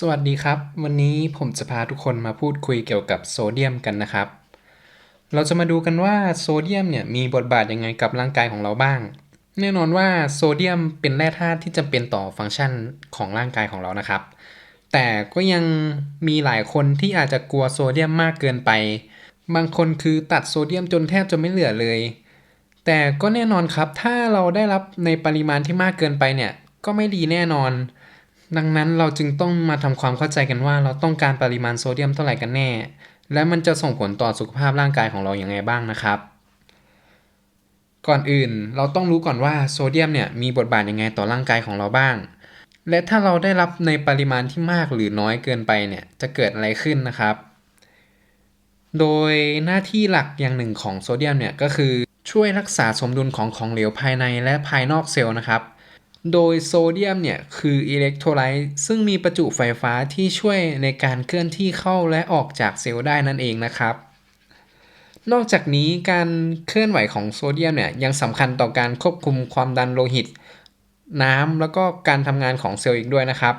สวัสดีครับ วันนี้ผมจะพาทุกคนมาพูดคุยเกี่ยวกับโซเดียมกันนะครับ เราจะมาดูกันว่าโซเดียมเนี่ยมีบทบาทยังไงกับร่างกายของเราบ้าง แน่นอนว่าโซเดียมเป็นแร่ธาตุที่จำเป็นต่อฟังก์ชันของร่างกายของเรานะครับ แต่ก็ยังมีหลายคนที่อาจจะกลัวโซเดียมมากเกินไป บางคนคือตัดโซเดียมจนแทบจะไม่เหลือเลย แต่ก็แน่นอนครับถ้าเราได้รับในปริมาณที่มากเกินไปเนี่ยก็ไม่ดีแน่นอน ดังนั้นเราจึงต้องมาทำความเข้าใจกันว่าเราต้องการปริมาณโซเดียมเท่าไหร่กันแน่ และมันจะส่งผลต่อสุขภาพร่างกายของเราอย่างไรบ้างนะครับ ก่อนอื่นเราต้องรู้ก่อนว่าโซเดียมเนี่ยมีบทบาทยังไงต่อร่างกายของเราบ้าง และถ้าเราได้รับในปริมาณที่มากหรือน้อยเกินไปเนี่ยจะเกิดอะไรขึ้นนะครับ โดยหน้าที่หลักอย่างหนึ่งของโซเดียมเนี่ยก็คือช่วยรักษาสมดุลของของเหลวภายในและภายนอกเซลล์นะครับ โดยโซเดียมเนี่ยคืออิเล็กโทรไลต์ซึ่งมีประจุไฟฟ้าที่ช่วยในการเคลื่อนที่เข้าและออกจากเซลล์ได้นั่นเองนะครับ นอกจากนี้การเคลื่อนไหวของโซเดียมเนี่ยยังสำคัญต่อการควบคุมความดันโลหิต น้ำแล้วก็การทำงานของเซลล์อีกด้วยนะครับ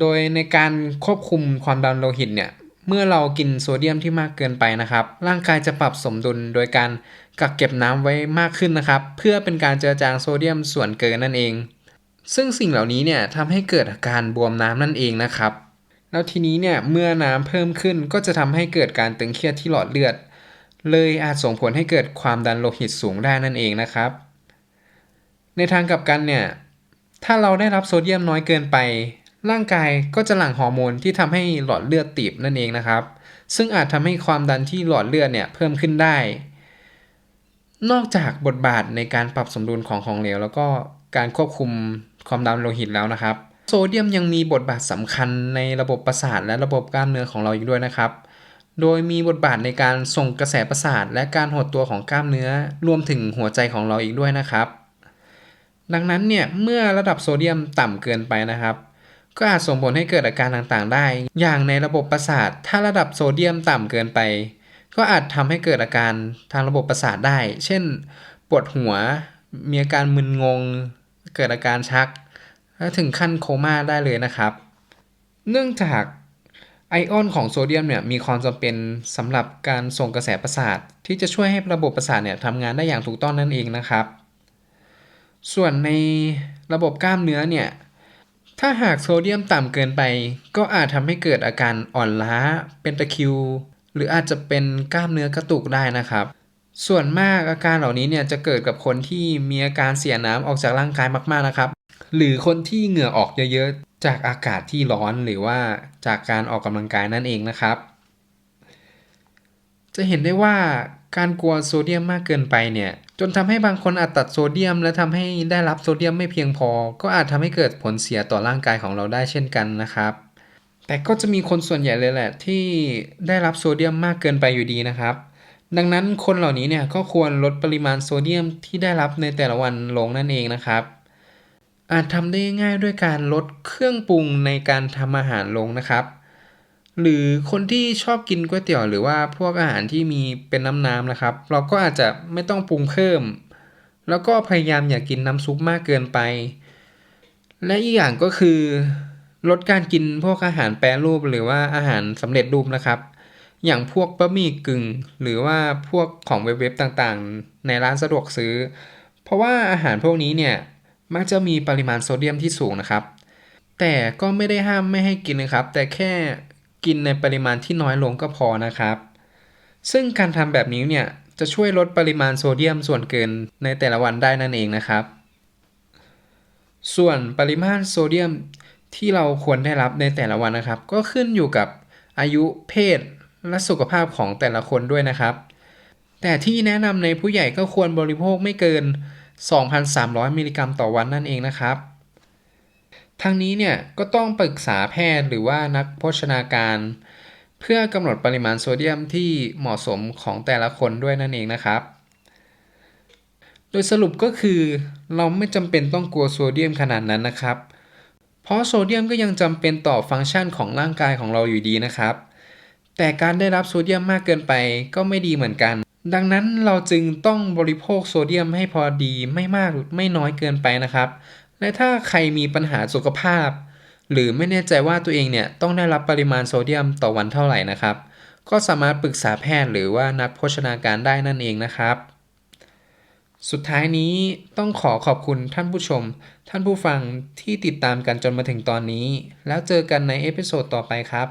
โดยในการควบคุมความดันโลหิตเนี่ย เมื่อเรากินโซเดียมที่มากเกินไปนะครับ ร่างกายจะปรับสมดุลโดยการกักเก็บน้ำไว้มากขึ้นนะครับ เพื่อเป็นการเจือจางโซเดียมส่วนเกินนั่นเอง ซึ่งสิ่งเหล่านี้เนี่ยทำให้เกิดอาการบวมน้ำนั่นเองนะครับ แล้วทีนี้เนี่ยเมื่อน้ำเพิ่มขึ้นก็จะทำให้เกิดการตึงเครียดที่หลอดเลือด เลยอาจส่งผลให้เกิดความดันโลหิตสูงได้นั่นเองนะครับ ในทางกลับกันเนี่ยถ้าเราได้รับโซเดียมน้อยเกินไป ร่างกายก็จะหลั่งฮอร์โมนที่ทำให้หลอดเลือดตีบนั่นเองนะครับ ซึ่งอาจทำให้ความดันที่หลอดเลือดเนี่ยเพิ่มขึ้นได้ นอกจากบทบาทในการปรับสมดุลของของเหลว แล้วก็การควบคุมความดันโลหิตแล้วนะครับ โซเดียมยังมีบทบาทสำคัญในระบบประสาทและระบบกล้ามเนื้อของเราอีกด้วยนะครับ โดยมีบทบาทในการส่งกระแสประสาท และการหดตัวของกล้ามเนื้อ รวมถึงหัวใจของเราอีกด้วยนะครับ ดังนั้นเนี่ยเมื่อระดับโซเดียมต่ำเกินไปนะครับ ก็อาจส่งผลให้เกิดอาการต่างๆ ได้ อย่างในระบบประสาท ถ้าระดับโซเดียมต่ำเกินไป ก็อาจทำให้เกิดอาการทางระบบประสาทได้ เช่น ปวดหัว มีอาการมึนงง เกิดอาการชัก และถึงขั้นโคม่าได้เลยนะครับ เนื่องจากไอออนของโซเดียมเนี่ยมีความจำเป็นสำหรับการส่งกระแสประสาท ที่จะช่วยให้ระบบประสาทเนี่ยทำงานได้อย่างถูกต้องนั่นเองนะครับ ส่วนในระบบกล้ามเนื้อเนี่ย ถ้าหากโซเดียมต่ำเกินไป ก็อาจทำให้เกิดอาการอ่อนล้า เป็นตะคริว หรืออาจจะเป็นกล้ามเนื้อกระตุกได้นะครับ ส่วนมากอาการเหล่านี้เนี่ยจะเกิดกับคนที่มีอาการเสียน้ำออกจากร่างกายมากๆนะครับ หรือคนที่เหงื่อออกเยอะๆ จากอากาศที่ร้อนหรือว่าจากการออกกำลังกายนั่นเองนะครับ จะเห็นได้ว่าการกลัวโซเดียมมากเกินไปเนี่ย จนทำให้บางคนอาจตัดโซเดียม และทำให้ได้รับโซเดียมไม่เพียงพอ ก็อาจทำให้เกิดผลเสียต่อร่างกายของเราได้เช่นกันนะครับ แต่ก็จะมีคนส่วนใหญ่เลยแหละ ที่ได้รับโซเดียมมากเกินไปอยู่ดีนะครับ ดังนั้นคนเหล่านี้เนี่ยก็ควรลดปริมาณโซเดียมที่ได้รับในแต่ละวันลงนั่นเองนะครับ อาจทำได้ง่ายด้วยการลดเครื่องปรุงในการทำอาหารลงนะครับ หรือคนที่ชอบกินก๋วยเตี๋ยวหรือว่าพวกอาหารที่มีเป็นน้ำๆนะครับ เราก็อาจจะไม่ต้องปรุงเพิ่ม แล้วก็พยายามอย่ากกินน้ำซุปมากเกินไป และอีกอย่างก็คือ ลดการกินพวกอาหารแปรรูปหรือว่าอาหารสำเร็จรูปนะครับ อย่างพวกบะหมี่กึ่ง หรือว่าพวกของเว็บๆต่างๆ ในร้านสะดวกซื้อ เพราะว่าอาหารพวกนี้เนี่ยมักจะมีปริมาณโซเดียมที่สูงนะครับ แต่ก็ไม่ได้ห้ามไม่ให้กินนะครับ แต่แค่ กินในปริมาณที่น้อยลงก็พอนะครับ ซึ่งการทำแบบนี้เนี่ยจะช่วยลดปริมาณโซเดียมส่วนเกินในแต่ละวันได้นั่นเองนะครับ ส่วนปริมาณโซเดียมที่เราควรได้รับในแต่ละวันนะครับ ก็ขึ้นอยู่กับอายุเพศและสุขภาพของแต่ละคนด้วยนะครับ แต่ที่แนะนำในผู้ใหญ่ก็ควรบริโภคไม่เกิน 2,300 มิลลิกรัมต่อวันนั่นเองนะครับ ทั้งนี้เนี่ยก็ต้องปรึกษาแพทย์หรือว่านักโภชนาการ เพื่อกำหนดปริมาณโซเดียมที่เหมาะสมของแต่ละคนด้วยนั่นเองนะครับ โดยสรุปก็คือเราไม่จำเป็นต้องกลัวโซเดียมขนาดนั้นนะครับ เพราะโซเดียมก็ยังจำเป็นต่อฟังก์ชันของร่างกายของเราอยู่ดีนะครับ แต่การได้รับโซเดียมมากเกินไปก็ไม่ดีเหมือนกัน ดังนั้นเราจึงต้องบริโภคโซเดียมให้พอดีไม่มากไม่น้อยเกินไปนะครับ และถ้าใครมีปัญหาสุขภาพ หรือไม่แน่ใจว่าตัวเองเนี่ยต้องได้รับปริมาณโซเดียมต่อวันเท่าไหร่นะครับ ก็สามารถปรึกษาแพทย์หรือว่านักโภชนาการได้นั่นเองนะครับ สุดท้ายนี้ต้องขอขอบคุณท่านผู้ชม ท่านผู้ฟังที่ติดตามกันจนมาถึงตอนนี้ แล้วเจอกันในเอพิโซดต่อไปครับ